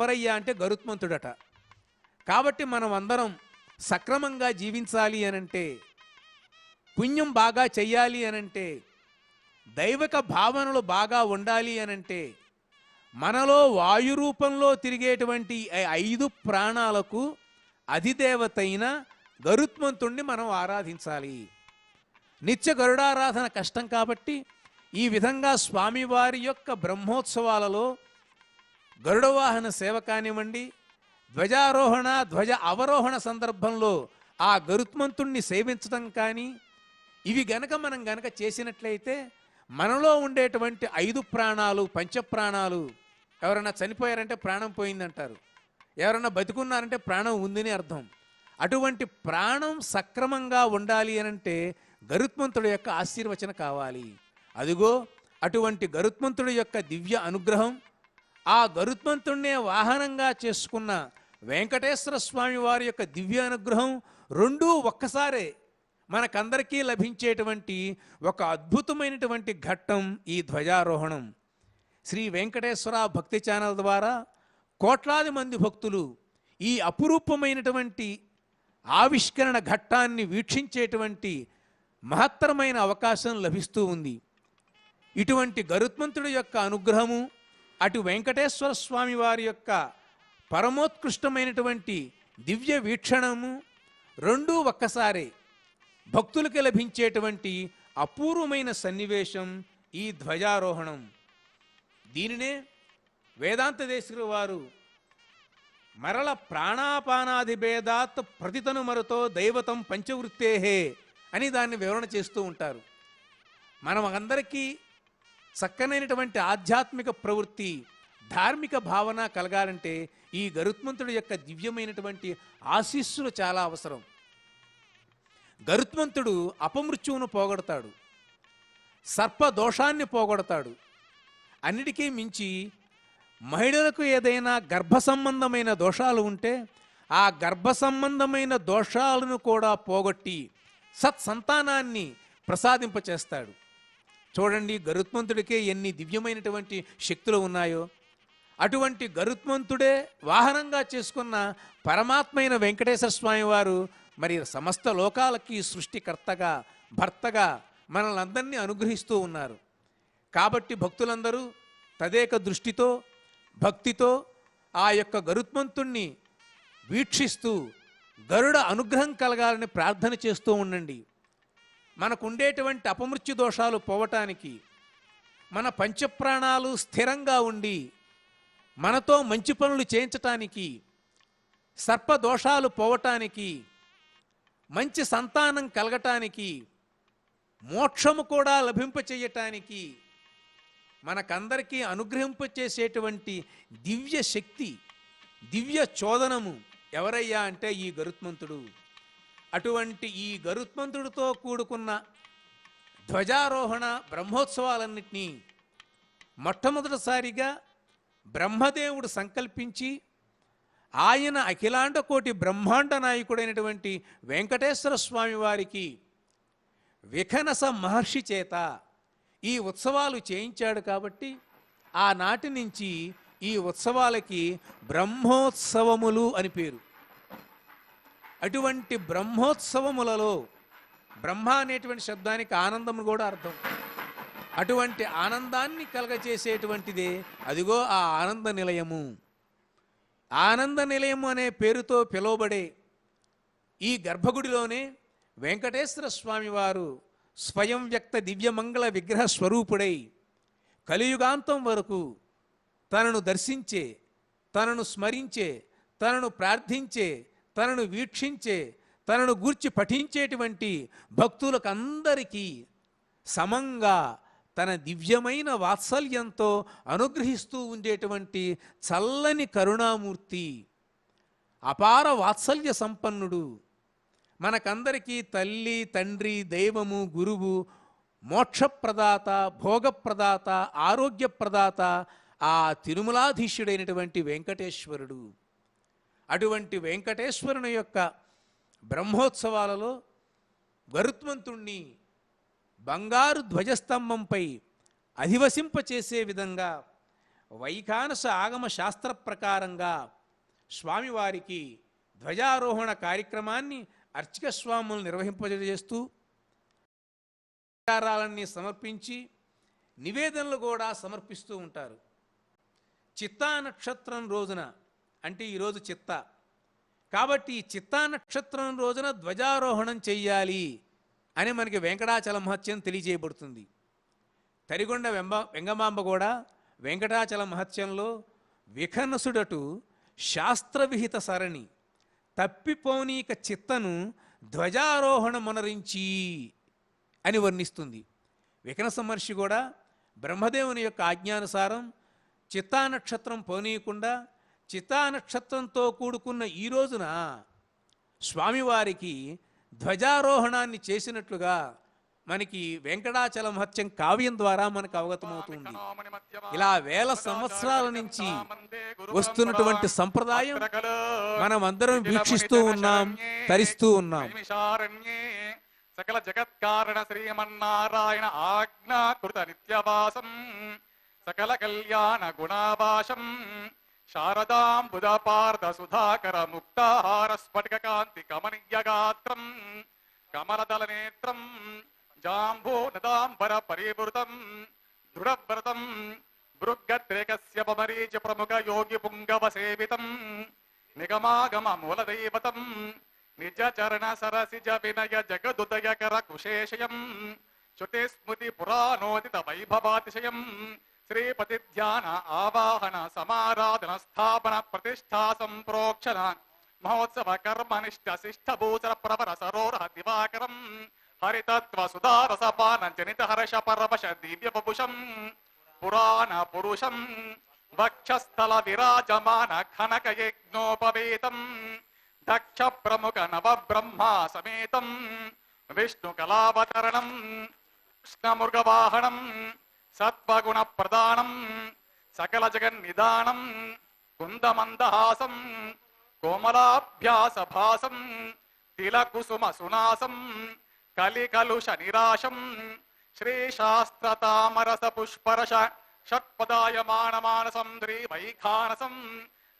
ఎవరయ్యా అంటే గరుత్మంతుడట. కాబట్టి మనం అందరం సక్రమంగా జీవించాలి అనంటే పుణ్యం బాగా చెయ్యాలి అనంటే దైవక భావనలు బాగా ఉండాలి అనంటే మనలో వాయు రూపంలో తిరిగేటువంటి ఐదు ప్రాణాలకు అధిదేవతైన గరుత్మంతుణ్ణి మనం ఆరాధించాలి. నిత్య గరుడారాధన కష్టం కాబట్టి ఈ విధంగా స్వామివారి యొక్క బ్రహ్మోత్సవాలలో గరుడవాహన సేవ కానివ్వండి ధ్వజారోహణ ధ్వజ అవరోహణ సందర్భంలో ఆ గరుత్మంతుణ్ణి సేవించడం కానీ ఇవి గనక మనం గనక చేసినట్లయితే మనలో ఉండేటువంటి ఐదు ప్రాణాలు పంచప్రాణాలు ఎవరైనా చనిపోయారంటే ప్రాణం పోయిందంటారు. ఎవరైనా బతుకున్నారంటే ప్రాణం ఉందని అర్థం. అటువంటి ప్రాణం సక్రమంగా ఉండాలి అనంటే గరుత్మంతుడి యొక్క ఆశీర్వచన కావాలి. అదిగో అటువంటి గరుత్మంతుడి యొక్క దివ్య అనుగ్రహం ఆ గరుత్మంతుణ్ణే వాహనంగా చేసుకున్న వెంకటేశ్వర స్వామి వారి యొక్క దివ్య అనుగ్రహం రెండూ ఒక్కసారే మనకందరికీ లభించేటువంటి ఒక అద్భుతమైనటువంటి ఘట్టం ఈ ధ్వజారోహణం. శ్రీ వెంకటేశ్వర భక్తి ఛానల్ ద్వారా కోట్లాది మంది భక్తులు ఈ అపురూపమైనటువంటి ఆవిష్కరణ ఘట్టాన్ని వీక్షించేటువంటి మహత్తరమైన అవకాశం లభిస్తూ ఉంది. ఇటువంటి గరుత్మంతుడి యొక్క అనుగ్రహము అటు వెంకటేశ్వర స్వామి వారి యొక్క పరమోత్కృష్టమైనటువంటి దివ్య వీక్షణము రెండూ ఒక్కసారి భక్తులకి లభించేటువంటి అపూర్వమైన సన్నివేశం ఈ ధ్వజారోహణం. దీనినే వేదాంత దేశులు వారు మరల ప్రాణాపానాది భేదాత్ ప్రతితను మరుతో దైవతం పంచవృత్తేహే అని దాన్ని వివరణ చేస్తూ ఉంటారు. మనం అందరికీ చక్కనైనటువంటి ఆధ్యాత్మిక ప్రవృత్తి ధార్మిక భావన కలగాలంటే ఈ గరుత్మంతుడి యొక్క దివ్యమైనటువంటి ఆశీస్సులు చాలా అవసరం. గరుత్మంతుడు అపమృత్యువును పోగొడతాడు. సర్ప దోషాన్ని పోగొడతాడు. అన్నిటికీ మించి మహిళలకు ఏదైనా గర్భ సంబంధమైన దోషాలు ఉంటే ఆ గర్భ సంబంధమైన దోషాలను కూడా పోగొట్టి సత్సంతానాన్ని ప్రసాదింపచేస్తాడు. చూడండి గరుత్మంతుడికే ఎన్ని దివ్యమైనటువంటి శక్తులు ఉన్నాయో. అటువంటి గరుత్మంతుడే వాహనంగా చేసుకున్న పరమాత్మైన వెంకటేశ్వర స్వామి వారు మరి సమస్త లోకాలకి సృష్టికర్తగా భర్తగా మనల్ని అనుగ్రహిస్తూ ఉన్నారు. కాబట్టి భక్తులందరూ తదేక దృష్టితో భక్తితో ఆ యొక్క గరుత్మంతుణ్ణి వీక్షిస్తూ గరుడ అనుగ్రహం కలగాలని ప్రార్థన చేస్తూ ఉండండి. మనకు ఉండేటువంటి అపమృత్యు దోషాలు పోవటానికి మన పంచప్రాణాలు స్థిరంగా ఉండి మనతో మంచి పనులు చేయించటానికి సర్పదోషాలు పోవటానికి మంచి సంతానం కలగటానికి మోక్షము కూడా లభింపచేయటానికి మనకందరికీ అనుగ్రహింపచేసేటువంటి దివ్య శక్తి దివ్య చోదనము ఎవరయ్యా అంటే ఈ గరుత్మంతుడు. అటువంటి ఈ గరుత్మంతుడితో కూడుకున్న ధ్వజారోహణ బ్రహ్మోత్సవాలన్నింటినీ మొట్టమొదటిసారిగా బ్రహ్మదేవుడు సంకల్పించి ఆయన అఖిలాండ కోటి బ్రహ్మాండ నాయకుడైనటువంటి వెంకటేశ్వర స్వామి వారికి విఖనస మహర్షి చేత ఈ ఉత్సవాలు చేయించాడు కాబట్టి ఆనాటి నుంచి ఈ ఉత్సవాలకి బ్రహ్మోత్సవములు అని పేరు. అటువంటి బ్రహ్మోత్సవములలో బ్రహ్మ అనేటువంటి శబ్దానికి ఆనందము కూడా అర్థం. అటువంటి ఆనందాన్ని కలగచేసేటువంటిదే అదిగో ఆ ఆనంద నిలయము. ఆనంద నిలయము అనే పేరుతో పిలువబడే ఈ గర్భగుడిలోనే వెంకటేశ్వర స్వామివారు స్వయం వ్యక్త దివ్యమంగళ విగ్రహ స్వరూపుడై కలియుగాంతం వరకు తనను దర్శించే తనను స్మరించే తనను ప్రార్థించే తనను వీక్షించే తనను గూర్చి పఠించేటువంటి భక్తులకందరికీ సమంగా తన దివ్యమైన వాత్సల్యంతో అనుగ్రహిస్తూ ఉండేటువంటి చల్లని కరుణామూర్తి అపార వాత్సల్య సంపన్నుడు. మనకందరికీ తల్లి తండ్రి దైవము గురువు మోక్షప్రదాత భోగప్రదాత ఆరోగ్యప్రదాత ఆ తిరుమలాధీశుడైనటువంటి వెంకటేశ్వరుడు. అటువంటి వెంకటేశ్వరుని యొక్క బ్రహ్మోత్సవాలలో గరుత్మంతుణ్ణి బంగారు ధ్వజస్తంభంపై అధివసింపచేసే విధంగా వైఖానస ఆగమ శాస్త్ర ప్రకారంగా స్వామివారికి ధ్వజారోహణ కార్యక్రమాన్ని అర్చక స్వాములు నిర్వహింపజేస్తూ ఉపచారాలన్నీ సమర్పించి నివేదనలు కూడా సమర్పిస్తూ ఉంటారు. చిత్తా నక్షత్రం రోజున అంటే ఈరోజు చిత్త. కాబట్టి ఈ చిత్తా నక్షత్రం రోజున ధ్వజారోహణం చెయ్యాలి అని మనకి వెంకటాచల మహత్యం తెలియజేయబడుతుంది. తరిగొండ వెంబ వెంగమాంబ కూడా వెంకటాచల మహత్యంలో విఖనసుడటు శాస్త్రవిహిత సరణి తప్పిపోనీక చిత్తను ధ్వజారోహణమునరించి అని వర్ణిస్తుంది. వికనస మహర్షి కూడా బ్రహ్మదేవుని యొక్క ఆజ్ఞానుసారం చిత్తా నక్షత్రం పోనీయకుండా చితా నక్షత్రంతో కూడుకున్న ఈ రోజున స్వామివారికి ధ్వజారోహణాన్ని చేసినట్లుగా మనకి వెంకటాచల మహత్యం కావ్యం ద్వారా మనకు అవగతమవుతుంది ఇలా వేల సంవత్సరాల నుంచి వస్తున్నటువంటి సంప్రదాయం మనం అందరం వీక్షిస్తూ ఉన్నాం తరిస్తూ ఉన్నాం. సకల జగత్కారణ శ్రీమన్నారాయణ ఆజ్ఞాకృత నిత్యవాసం సకల కళ్యాణ గుణాభాషం శారదాంబుదపార్ధ సుధాకర ముక్తాహార స్ఫటిక కాంతి కమనీయ గాత్రం కమలదల నేత్రం జాంబూ నదాంబర పరివృతం దృఢవ్రతం భృగ్గత్రేకస్య పమరీచ ప్రముఖ యోగి పుంగవ సేవితం నిగమాగమ మూలదైవతం నిజ చరణ సరసిజ వినయ జగదుదయకర కుశేషయం శృతి స్మృతి పురాణోదిత వైభవాతిశయం శ్రీపతి ధ్యాన ఆవాహన సమారాధన స్థాపన ప్రతిష్టా సంప్రోక్షణ మహోత్సవ కర్మనిష్ట శిష్టభూచర ప్రవర సరోరహ దివాకరం హరితత్వ సుధారస పాన జనిత హర్ష పరవశ దివ్య పపుషం పురాణ పురుషం వక్షస్థల విరాజమాన ఖనక యజ్ఞోపవేతం దక్ష ప్రముఖ నవ బ్రహ్మ సమేతం విష్ణు కళావతరణం కృష్ణమృగవాహనం సత్వగుణ ప్రధానం సకల జగన్నిదానం కుందమందహాసం కోమలాభ్యాస భాసం తిలకుసుమ సునాసం కలికలుష నిరాశం శ్రీశాస్త్రతామరస పుష్పరశ షట్పదాయమాన మానసం వైఖానసం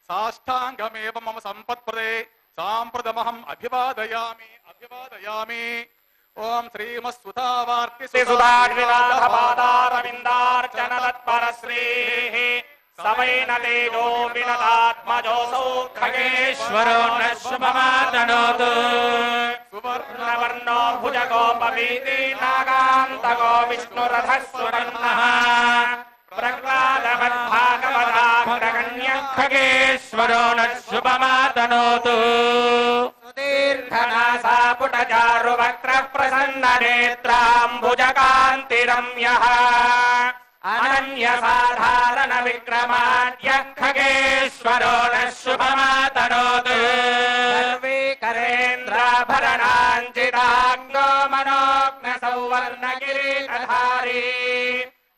సాష్టాంగమేవ మమ సంపత్ప్రదే సాంప్రదమహం అభివాదయామి అభివాదయామి. ॐ श्रीमस्तुता वार्ति श्री सुधारविन्दार्चन खगेश्वरो न शुभमा तनोतु सुवर्णमर्णो भुज गोपीति नागान्त गो विष्णुरथ स्वण्यः खगेश्वरो न शुभमातनोत् पुट चारु वक्र प्रसन्न नेत्राम्भुज कान्तिर न विक्रमान्य खगेश्वरोन शुभ मातरो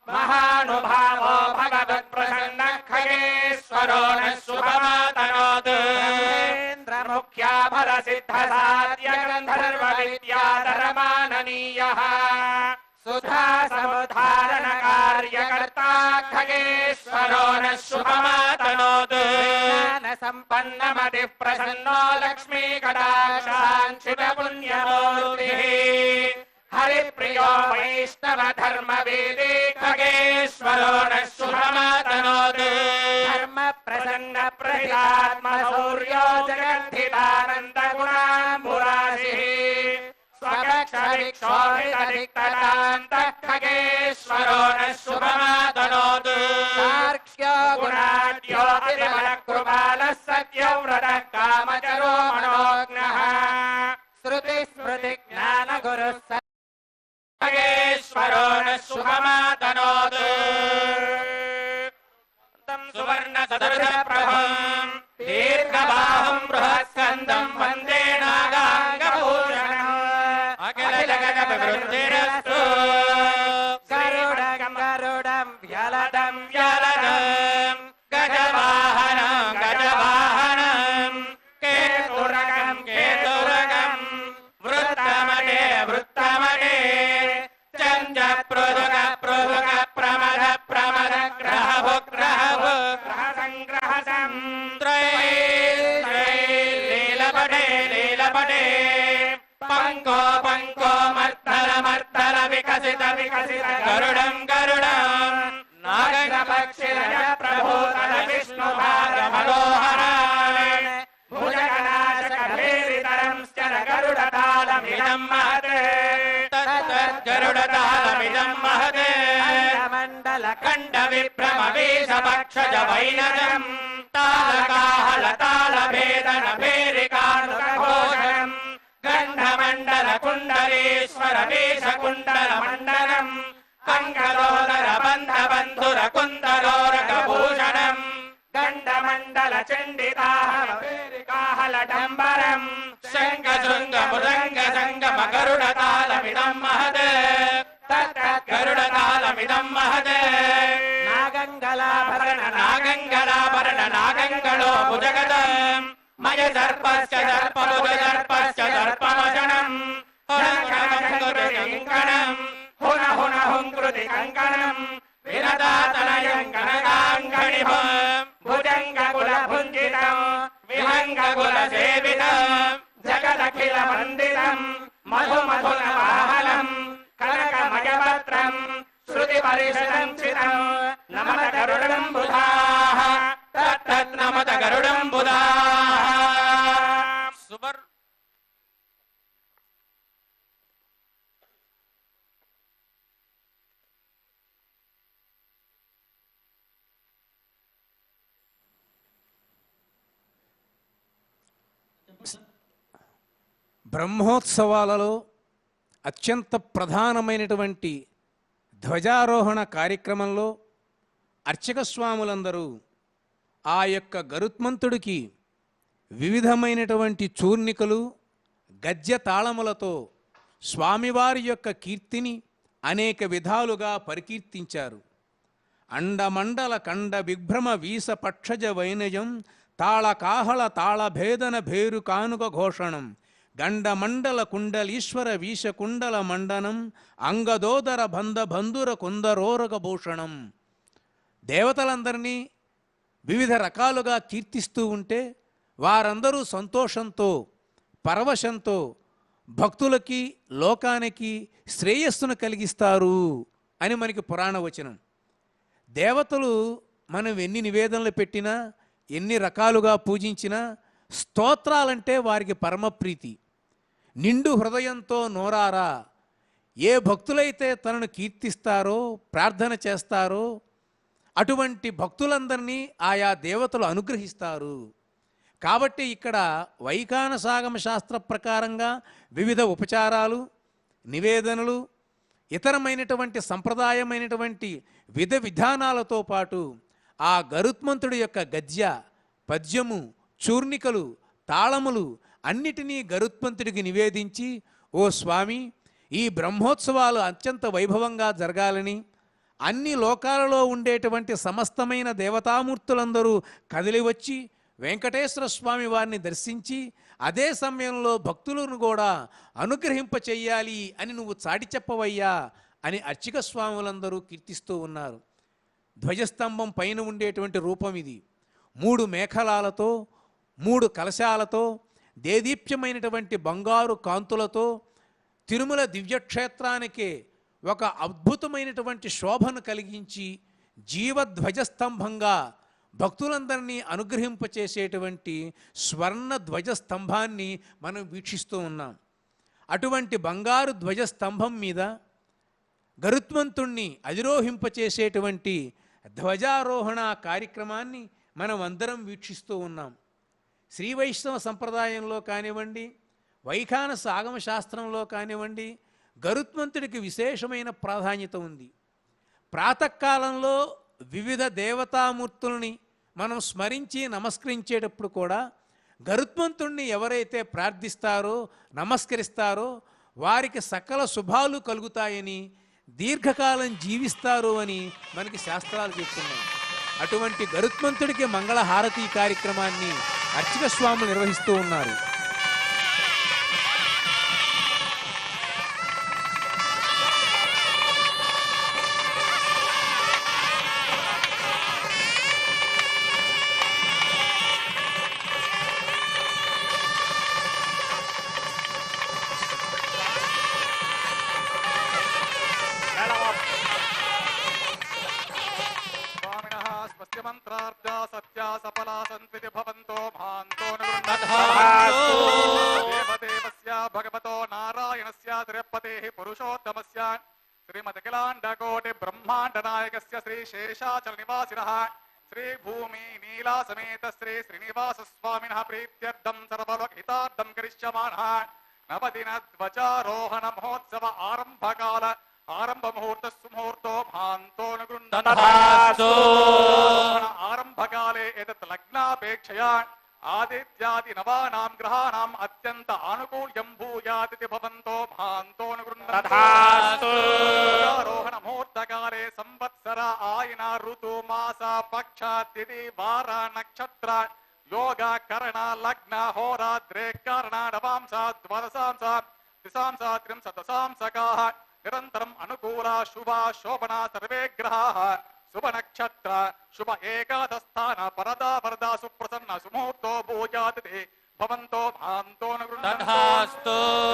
महानुभावो भगवत्प्रसन्नः खगेश्वरो खगेश्वरोण शुभमात। सिद्धसाध्यगन्धर्वविद्याधरमाननीयः सुधा समुद्धारणकार्यकर्ता खगेश्वरो न शुभमातनोत्। सम्पन्नमतिः प्रसन्नो लक्ष्मीकटाक्षान् शिवपुण्यमूर्तिः हरिप्रियो वेदे खगेश्वरो न शुभमातनोत्। धर्मप्रसन्नप्रहितात्मशौर्यो जगद्धिता लि न सुगमादनो दे पार्क्ष्य गुणाल्यो कृपाल सत्यः श्रुतिस्मृ ज्ञान खगेश्वरो न सुगमादनोदं सुवर्ण प्रभां बृहस्कन्दं वन्देनागा விருத்திரஸ்து கருடம் கருடம் யலடம் யலடம் கஜவாகனம் கஜவாகனம். கேதுரகம் கேதுரகம். விருத்தமனே விருத்தமனே சஞ்ச பிரதுக பிரதுக பிரமத பிரமத கிரகபு கிரகபு. கிரகசம் கிரகசம் லீலபடே லீலபடே. பங்கோ பங்கோ ம వికసిత గరుడం గరుడం கருடதாலமிடம் மகது கருடதாலமிடம் மகது நாகங்களாபரண நாகங்களாபரண நாகங்களோ புஜகதம் மய தர்பஸ்ய தர்பபுஜ தர்பஸ்ய தர்பவசனம் கங்கணம் ஹுன ஹுன ஹுங்கிருதி கங்கணம் விரதாதனயம் கனகாங்கணிபம் புஜங்க குல புஞ்சிதம் விலங்க குல சேவிதம் ஜகதகில மந்திரம் సేవితం జగదఖిల వందితం మధు మధున వాహనం కనకమయపత్రం శృతి పరిషదం చితం నమత గరుడం బుధాః తత్తత్ నమత గరుడం బుధాః సువర్ బ్రహ్మోత్సవాలలో అత్యంత ప్రధానమైనటువంటి ధ్వజారోహణ కార్యక్రమంలో అర్చక స్వాములందరూ ఆ యొక్క గరుత్మంతుడికి వివిధమైనటువంటి చూర్ణికలు గద్య తాళములతో స్వామివారి యొక్క కీర్తిని అనేక విధాలుగా పరికీర్తించారు. అండమండల కండ విభ్రమ వీస పక్షజ వైనయం తాళకాహళ తాళభేదన భేరు కానుక ఘోషణం గండమండల కుండలీశ్వర వీష కుండల మండనం అంగదోదర బంధ బంధుర కుందరోరగ భూషణం. దేవతలందరినీ వివిధ రకాలుగా కీర్తిస్తూ ఉంటే వారందరూ సంతోషంతో పరవశంతో భక్తులకి లోకానికి శ్రేయస్సును కలిగిస్తారు అని మనకి పురాణ వచనం. దేవతలు మనం ఎన్ని నివేదనలు పెట్టినా ఎన్ని రకాలుగా పూజించినా స్తోత్రాలంటే వారికి పరమప్రీతి నిండు హృదయంతో నోరారా? ఏ భక్తులైతే తనను కీర్తిస్తారో ప్రార్థన చేస్తారో అటువంటి భక్తులందరినీ ఆయా దేవతలు అనుగ్రహిస్తారు. కాబట్టి ఇక్కడ వైఖాన సాగమ శాస్త్ర ప్రకారంగా వివిధ ఉపచారాలు నివేదనలు ఇతరమైనటువంటి సంప్రదాయమైనటువంటి విధ విధానాలతో పాటు ఆ గరుత్మంతుడి యొక్క గద్య పద్యము చూర్ణికలు తాళములు అన్నిటినీ గరుత్మంతుడికి నివేదించి ఓ స్వామి ఈ బ్రహ్మోత్సవాలు అత్యంత వైభవంగా జరగాలని అన్ని లోకాలలో ఉండేటువంటి సమస్తమైన దేవతామూర్తులందరూ కదిలి వచ్చి వెంకటేశ్వర స్వామి వారిని దర్శించి అదే సమయంలో భక్తులను కూడా అనుగ్రహింప చెయ్యాలి అని నువ్వు చాటి చెప్పవయ్యా అని అర్చక స్వాములందరూ కీర్తిస్తూ ఉన్నారు. ధ్వజస్తంభం పైన ఉండేటువంటి రూపం ఇది. మూడు మేఖలాలతో మూడు కలశాలతో దేదీప్యమైనటువంటి బంగారు కాంతులతో తిరుమల దివ్యక్షేత్రానికి ఒక అద్భుతమైనటువంటి శోభను కలిగించి జీవధ్వజస్తంభంగా భక్తులందరినీ అనుగ్రహింపచేసేటువంటి స్వర్ణ ధ్వజస్తంభాన్ని మనం వీక్షిస్తూ ఉన్నాం. అటువంటి బంగారు ధ్వజస్తంభం మీద గరుత్మంతుణ్ణి అధిరోహింపచేసేటువంటి ధ్వజారోహణ కార్యక్రమాన్ని మనం అందరం వీక్షిస్తూ ఉన్నాం. శ్రీ వైష్ణవ సంప్రదాయంలో కానివ్వండి వైఖానస ఆగమ శాస్త్రంలో కానివ్వండి గరుత్మంతుడికి విశేషమైన ప్రాధాన్యత ఉంది. ప్రాతకాలంలో వివిధ దేవతామూర్తుల్ని మనం స్మరించి నమస్కరించేటప్పుడు కూడా గరుత్మంతుణ్ణి ఎవరైతే ప్రార్థిస్తారో నమస్కరిస్తారో వారికి సకల శుభాలు కలుగుతాయని దీర్ఘకాలం జీవిస్తారు అని మనకి శాస్త్రాలు చెప్తున్నాయి. అటువంటి గరుత్మంతుడికి మంగళహారతి కార్యక్రమాన్ని అర్చక స్వాములు నిర్వహిస్తూ ఉన్నారు. नारायण नारायणस्यातिरपतेः पुरुषोत्तमस्य श्रीमदखिलाण्डकोटि ब्रह्माण्डनायकस्य श्रीशेषाचलनिवासिनः श्रीभूमि निवासी श्री भूमि नीला समेत श्री श्रीनिवास स्वामीन श्रीनिवासस्वामिनः प्रीत्यर्थं नव दिन नवदिनध्वजारोहण महोत्सव आरंभ आरम्भकाल आरम्भमुहूर्त सुमुहूर्तो भान्तोऽनुगृह्णन् आरम्भकाले एतत् लग्नापेक्षया ஆதித்யாதி நவானாம் கிரகாணாம் அத்தியந்த ஆனுகூல்யம் பூயாதிதி பவந்தோ மகாந்தோனுகிருந்தோகணமூர்த்தகாலே சம்பத்சர ஆயினா ருது மாச பக்ஷா திதி வார நக்ஷத்ர யோக கரண லக்ன ஹோரா திரே கரண நவாம்சா துவதசாம்சா திசாம்சா திரிம் சதசாம்சகாக நிரந்தரம் அனுகூலா சுபா சோபனா சர்வே கிரகாக சுப நக்ஷத்ர சுப ஏகாதஸ்தான பரதா பரதா சுப்பிரசன்ன சுமூர்த்த సర్వే గ్రహాः శుభ నక్షత్ర శుభ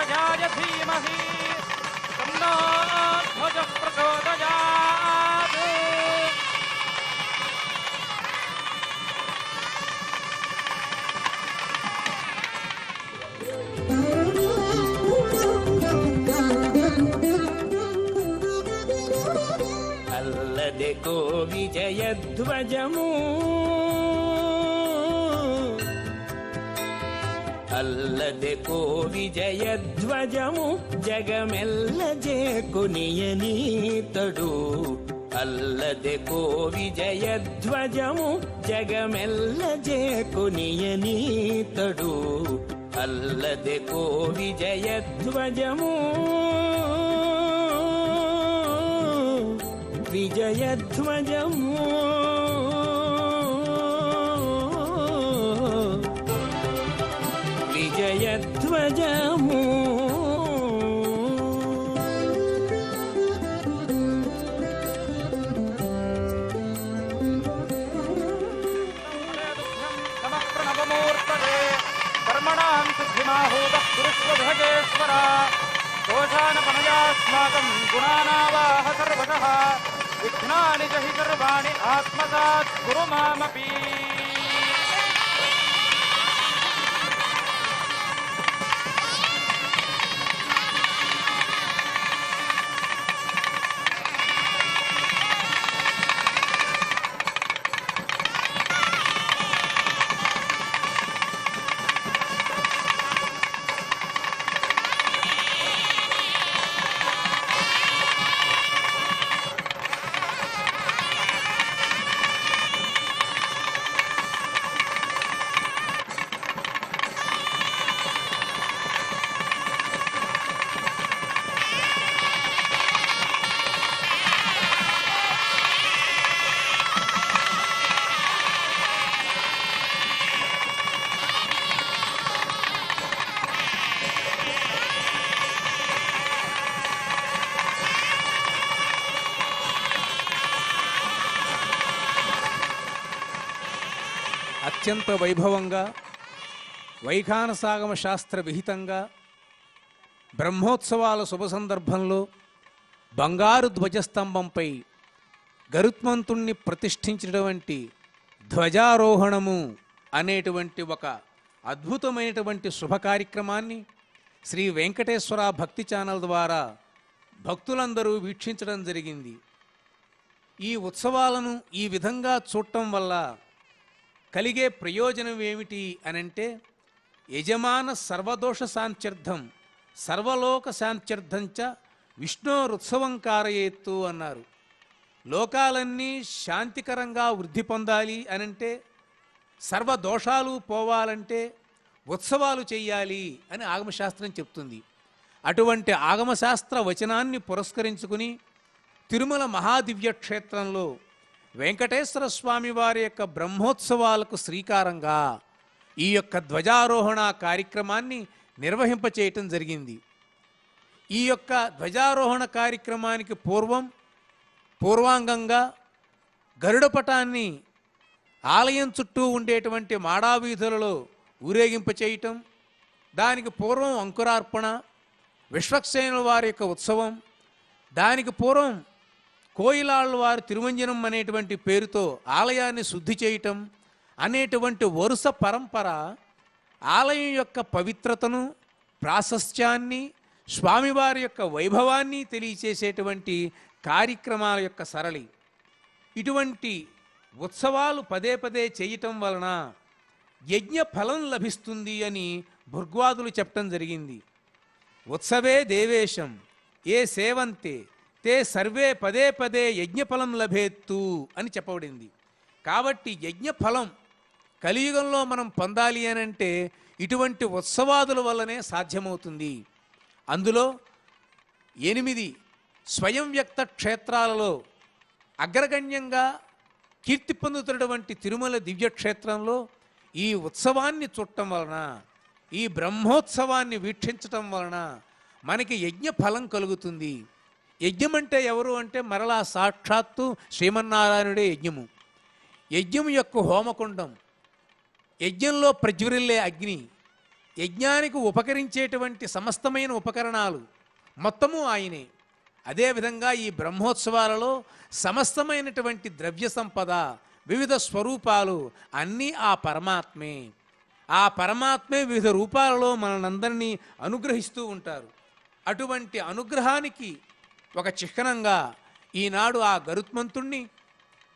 అత్యుత్సృజాయ ధీమహి తన్నోధ్వజ ప్రచోదయాత్ అల్లదె కో విజయధ్వజము. అల్లదె కో విజయధ్వజము జగమెల్ల జేకునియనీతడు అల్లదె కో విజయధ్వజము జగమెల్ల జేకునియనీతడు అల్లదె కో విజయధ్వజము విజయధ్వజము. విజయధ్వజము నమః ప్రణవమూర్తయే కర్మణాం సిద్ధిమాహూతః కురుష్వభగేశ్వర దోషానపనయాస్మాకం గుణానావాహ సర్వశః. విఘ్నాని చ హి సర్వాణి ఆత్మసాత్ అత్యంత వైభవంగా వైఖానసాగమ శాస్త్ర విహితంగా బ్రహ్మోత్సవాల శుభ సందర్భంలో బంగారు ధ్వజస్తంభంపై గరుత్మంతుణ్ణి ప్రతిష్ఠించినటువంటి ధ్వజారోహణము అనేటువంటి ఒక అద్భుతమైనటువంటి శుభ కార్యక్రమాన్ని శ్రీ వెంకటేశ్వర భక్తి ఛానల్ ద్వారా భక్తులందరూ వీక్షించడం జరిగింది. ఈ ఉత్సవాలను ఈ విధంగా చూడటం వల్ల కలిగే ప్రయోజనం ఏమిటి అనంటే యజమాన సర్వదోష శాంత్యర్థం సర్వలోక శాంత్యర్థం విష్ణోరుత్సవం కారయేత్తు అన్నారు. లోకాలన్నీ శాంతికరంగా వృద్ధి పొందాలి అనంటే సర్వదోషాలు పోవాలంటే ఉత్సవాలు చెయ్యాలి అని ఆగమశాస్త్రం చెప్తుంది. అటువంటి ఆగమశాస్త్ర వచనాన్ని పురస్కరించుకుని తిరుమల మహాదివ్య క్షేత్రంలో వెంకటేశ్వర స్వామి వారి యొక్క బ్రహ్మోత్సవాలకు శ్రీకారంగా ఈ యొక్క ధ్వజారోహణ కార్యక్రమాన్ని నిర్వహింపచేయటం జరిగింది. ఈ యొక్క ధ్వజారోహణ కార్యక్రమానికి పూర్వం పూర్వాంగంగా గరుడపటాన్ని ఆలయం చుట్టూ ఉండేటువంటి మాడావీధులలో ఊరేగింపచేయటం దానికి పూర్వం అంకురార్పణ విశ్వక్సేనుల వారి యొక్క ఉత్సవం దానికి పూర్వం కోయిలాళ్ళ వారు తిరువంజనం అనేటువంటి పేరుతో ఆలయాన్ని శుద్ధి చేయటం అనేటువంటి వరుస పరంపర ఆలయం యొక్క పవిత్రతను ప్రాశస్త్యాన్ని స్వామివారి యొక్క వైభవాన్ని తెలియచేసేటువంటి కార్యక్రమాల యొక్క సరళి. ఇటువంటి ఉత్సవాలు పదే పదే చేయటం వలన యజ్ఞ ఫలం లభిస్తుంది అని భృగ్వాదులు చెప్పటం జరిగింది. ఉత్సవే దేవేశం ఏ సేవంతే తే సర్వే పదే పదే యజ్ఞఫలం లభేత్తు అని చెప్పబడింది. కాబట్టి యజ్ఞఫలం కలియుగంలో మనం పొందాలి అని అంటే ఇటువంటి ఉత్సవాదుల వల్లనే సాధ్యమవుతుంది. అందులో ఎనిమిది స్వయం వ్యక్త క్షేత్రాలలో అగ్రగణ్యంగా కీర్తి పొందుతున్నటువంటి తిరుమల దివ్యక్షేత్రంలో ఈ ఉత్సవాన్ని చూడటం వలన ఈ బ్రహ్మోత్సవాన్ని వీక్షించటం వలన మనకి యజ్ఞ ఫలం కలుగుతుంది. యజ్ఞం అంటే ఎవరు అంటే మరలా సాక్షాత్తు శ్రీమన్నారాయణుడే యజ్ఞము. యజ్ఞం యొక్క హోమకుండం యజ్ఞంలో ప్రజ్వరిల్లే అగ్ని యజ్ఞానికి ఉపకరించేటువంటి సమస్తమైన ఉపకరణాలు మొత్తము ఆయనే. అదేవిధంగా ఈ బ్రహ్మోత్సవాలలో సమస్తమైనటువంటి ద్రవ్య సంపద వివిధ స్వరూపాలు అన్నీ ఆ పరమాత్మే. ఆ పరమాత్మే వివిధ రూపాలలో మనందరినీ అనుగ్రహిస్తూ ఉంటారు. అటువంటి అనుగ్రహానికి ఒక చిహ్నంగా ఈనాడు ఆ గరుత్మంతుణ్ణి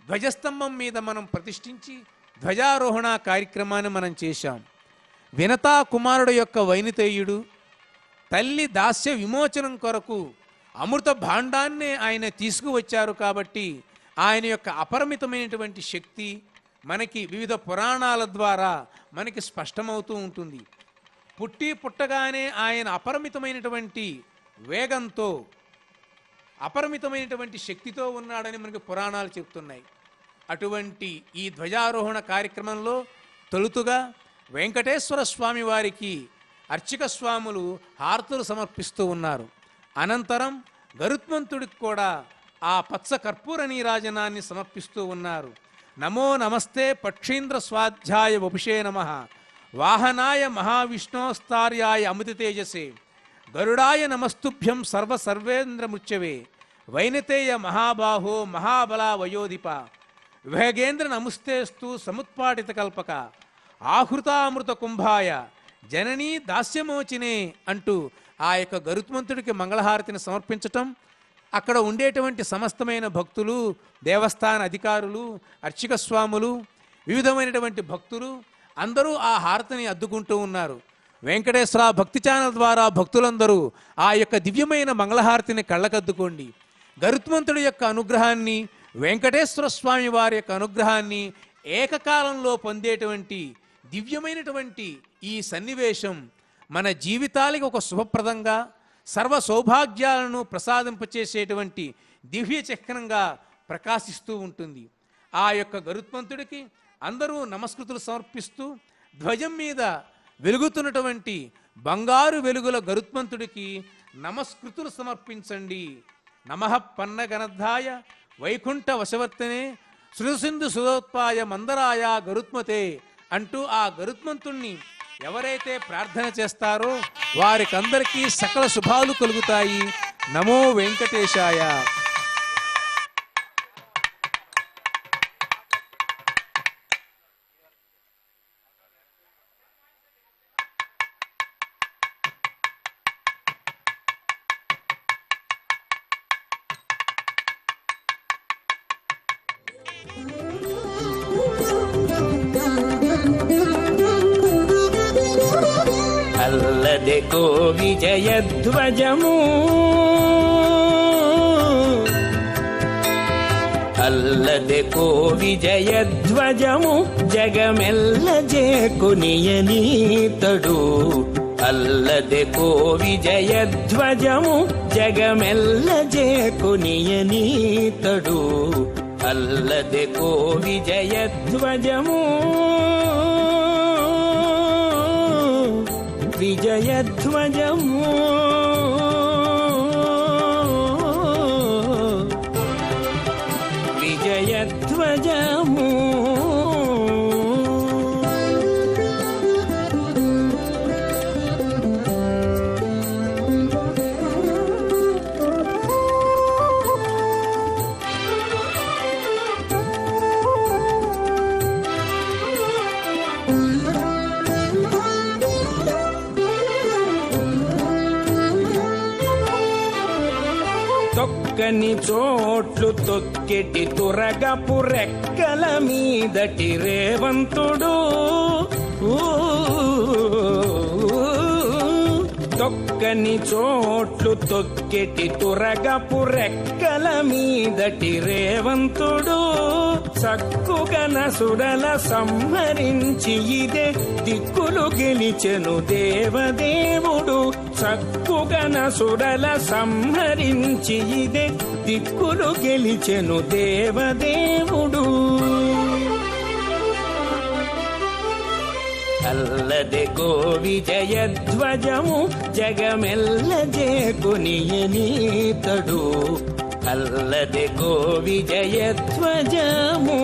ధ్వజస్తంభం మీద మనం ప్రతిష్ఠించి ధ్వజారోహణ కార్యక్రమాన్ని మనం చేశాం. వినతా కుమారుడు యొక్క వైనితేయుడు తల్లి దాస్య విమోచనం కొరకు అమృత భాండాన్నే ఆయన తీసుకువచ్చారు కాబట్టి ఆయన యొక్క అపరిమితమైనటువంటి శక్తి మనకి వివిధ పురాణాల ద్వారా మనకి స్పష్టమవుతూ ఉంటుంది. పుట్టి పుట్టగానే ఆయన అపరిమితమైనటువంటి వేగంతో అపరిమితమైనటువంటి శక్తితో ఉన్నాడని మనకి పురాణాలు చెప్తున్నాయి. అటువంటి ఈ ధ్వజారోహణ కార్యక్రమంలో తొలుతుగా వెంకటేశ్వర స్వామి వారికి అర్చక స్వాములు హారతులు సమర్పిస్తూ ఉన్నారు. అనంతరం గరుత్మంతుడికి కూడా ఆ పచ్చ కర్పూర నీరాజనాన్ని సమర్పిస్తూ ఉన్నారు. నమో నమస్తే పక్షీంద్ర స్వాధ్యాయ వపుషే నమ. వాహనాయ మహావిష్ణోస్తార్యాయ అమృత తేజసే గరుడాయ నమస్తుభ్యం సర్వ సర్వేంద్రమృత్యవే వైనతేయ మహాబాహో మహాబల వయోధిప. వేగేంద్ర నమస్తేస్తు సముత్పాటిత కల్పక. ఆహృతామృత కుంభాయ. జననీ దాస్యమోచినే అంటూ ఆ యొక్క గరుత్మంతుడికి మంగళహారతిని సమర్పించటం అక్కడ ఉండేటువంటి సమస్తమైన భక్తులు దేవస్థాన అధికారులు అర్చక స్వాములు వివిధమైనటువంటి భక్తులు అందరూ ఆ హారతిని అద్దుకుంటూ ఉన్నారు. వెంకటేశ్వర భక్తి ఛానల్ ద్వారా భక్తులందరూ ఆ యొక్క దివ్యమైన మంగళహారతిని కళ్ళకద్దుకోండి. గరుత్మంతుడి యొక్క అనుగ్రహాన్ని వెంకటేశ్వర స్వామి వారి యొక్క అనుగ్రహాన్ని ఏకకాలంలో పొందేటువంటి దివ్యమైనటువంటి ఈ సన్నివేశం మన జీవితాలకి ఒక శుభప్రదంగా సర్వ సౌభాగ్యాలను ప్రసాదింపచేసేటువంటి దివ్య చక్రంగా ప్రకాశిస్తూ ఉంటుంది. ఆ యొక్క గరుత్మంతుడికి అందరూ నమస్కృతులు సమర్పిస్తూ ధ్వజం మీద వెలుగుతున్నటువంటి బంగారు వెలుగుల గరుత్మంతుడికి నమస్కృతులు సమర్పించండి. నమ పన్నగనద్ధాయ వైకుంఠ వశవర్తనే శృసింధు సుధోత్పాయ మందరాయ గరుత్మతే అంటూ ఆ గరుత్మంతుణ్ణి ఎవరైతే ప్రార్థన చేస్తారో వారికందరికీ సకల శుభాలు కలుగుతాయి. నమో వెంకటేశాయ. విజయధ్వజము అల్లదె కో విజయధ్వజము జగమెల్ల జేకునియనీతడు అల్లదె కో విజయధ్వజము జగమెల్ల జేకునియనీతడు అల్లదె కో విజయధ్వజము విజయధ్వజము విజయధ్వజము తొక్కని చోట్లు తొక్కెటి తురగపు రెక్కల మీదటి రేవంతుడు. ఊ, తొక్కని చోట్లు తొక్కెటి తురగపు రెక్కల మీదటి రేవంతుడు. సక్కుగన సుడల సంహరించి ఇదే దిక్కులు గెలిచెను దేవదేవుడు. సక్కుగన సుడల సంహరించి ఇదే దిక్కులు గెలిచెను దేవదేవుడు. అల్లదె కో విజయధ్వజము జగమెల్ల జేకునియనీతడు అల్లదె కో విజయధ్వజము.